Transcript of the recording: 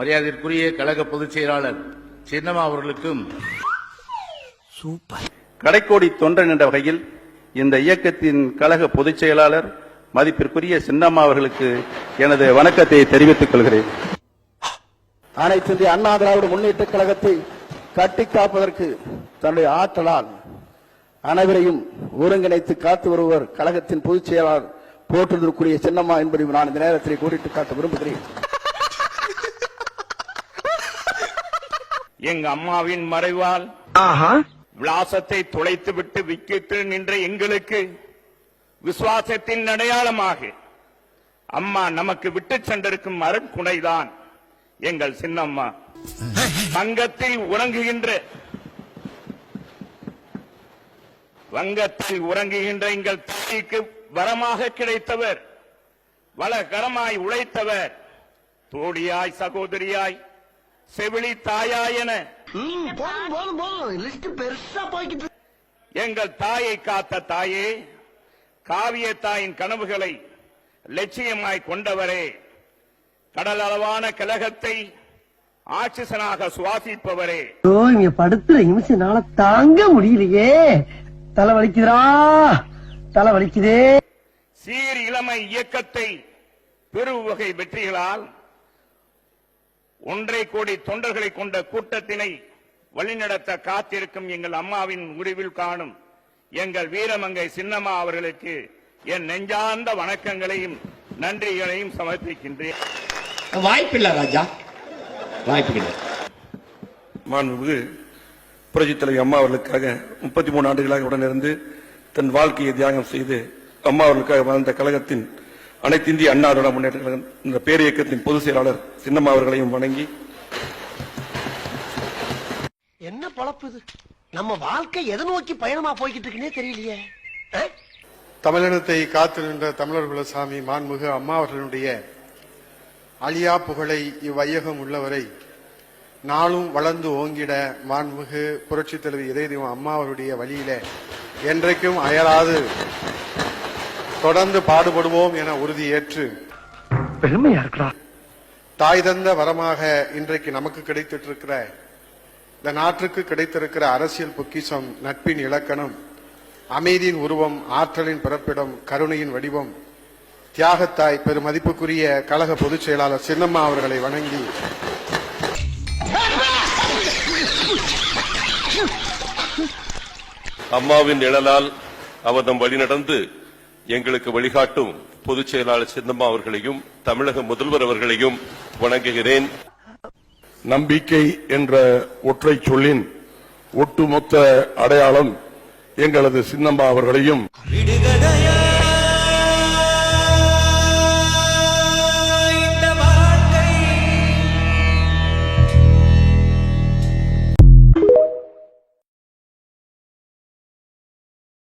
மரியாதைக்குரிய கழக பொதுச் செயலாளர் சின்னம்மா அவர்களுக்கும் கடைக்கோடி தொண்டன் என்ற வகையில் இந்த இயக்கத்தின் கழக பொதுச் செயலாளர் மதிப்பிற்குரிய சின்னம்மா அவர்களுக்கு எனது வணக்கத்தை தெரிவித்துக் கொள்கிறேன். அனைத்து இந்திய அண்ணா திராவிட முன்னேற்ற கழகத்தை கட்டி காப்பதற்கு தன்னுடைய ஆற்றலால் அனைவரையும் ஒருங்கிணைத்து காத்து வருவர் கழகத்தின் பொதுச் செயலாளர் போற்றுதற்குரிய சின்னம்மா என்பதை நான் இந்த நேரத்தில் கூறிட்டு காட்ட விரும்புகிறேன். எங்க அம்மாவின் மறைவால் விலாசத்தை துளைத்துவிட்டு விக்கிட்டு நின்ற எங்களுக்கு விசுவாசத்தின் அடையாளமாக அம்மா நமக்கு விட்டு சென்றிருக்கும் அருட்குணைதான் எங்கள் சின்னம்மா. வங்கத்தில் உறங்குகின்ற வங்கத்தில் உறங்குகின்ற எங்கள் தாய்க்கு வரமாக கிடைத்தவர் வளகரமாய் உழைத்தவர் தோழியாய் சகோதரியாய் செவிலி தாயாய் என. எங்கள் தாயை காத்த தாயே காவிய தாயின் கனவுகளை லட்சியமாய் கொண்டவரே கடல் அளவான கலகத்தை ஆட்சிசனாக சுவாசிப்பவரே. இங்க படுத்துற நிமிஷம்னால தாங்க முடியலையே. தலை வலிக்குதுடா. தலை வலிக்குதே. சீர் இளமை இயக்கத்தை பெருவகை வெற்றிகளால் ஒன்றை கோடி தொண்டர்களை கொண்ட கூட்டத்தினை வழிநடத்த காத்திருக்கும் எங்கள் அம்மாவின் முடிவில் காணும் எங்கள் வீரமங்கை சின்னம்மா அவர்களுக்கு என் நெஞ்சார்ந்த வணக்கங்களையும் நன்றிகளையும் சமர்ப்பிக்கின்றேன். வாய்ப்பில்ல ராஜா. வாய்ப்பில்லை. மாண்புமிகு புரட்சித் தலைவி அம்மா அவர்களுக்காக முப்பத்தி மூணு ஆண்டுகளாக உடனிருந்து தன் வாழ்க்கையை தியாகம் செய்து அம்மா அவர்களுக்காக வாழ்ந்த கழகத்தின் அனைத்து இந்திய அண்ணா திராவிட முன்னேற்ற என்ற பேரியக்கத்தின் பொதுச் செயலாளர் சின்னம்மா அவர்களையும் வணங்கி என்ன பொழப்பு இது? நம்ம வாழ்க்கை எதை நோக்கி பயணமா போய்கிட்டு இருக்குன்னே தெரியலையே? தமிழினத்தை காத்து நின்ற தமிழர் குலசாமி மாண்புமிகு அம்மா அவர்களுடைய அழியா புகழை இவ்வையகம் உள்ளவரை நாளும் வளர்ந்து ஓங்கிட மாண்புமிகு புரட்சித் தலைவி இதய தெய்வம் அம்மா அவருடைய வழியில என்றைக்கும் அயராது. தொடர்ந்து பாடுபடுவோம் என உறுதியேற்று பெருமையா இருக்கா தாய் தந்த வரமாக இன்றைக்கு நமக்கு கிடைத்திட்டு இருக்கிற இந்த நாட்டுக்கு கிடைத்திருக்கிற அரசியல் பொக்கிஷம் நட்பின் இலக்கணம் அமைதியின் உருவம் ஆற்றலின் பிறப்பிடம் கருணையின் வடிவம் தியாகத்தாய் பெருமதிப்புக்குரிய கழக பொதுச் செயலாளர் சின்னம்மா அவர்களை வணங்கி அம்மாவின் நிழலால் அவதம் வழிநடந்து எங்களுக்கு வழிகாட்டும் பொதுச் செயலாளர் சின்னம்மா அவர்களையும் தமிழக முதல்வர் அவர்களையும் வணங்குகிறேன். நம்பிக்கை என்ற ஒற்றை சொல்லின் ஒட்டுமொத்த அடையாளம் எங்களது சின்னம்மா அவர்களையும். விடுகதையா!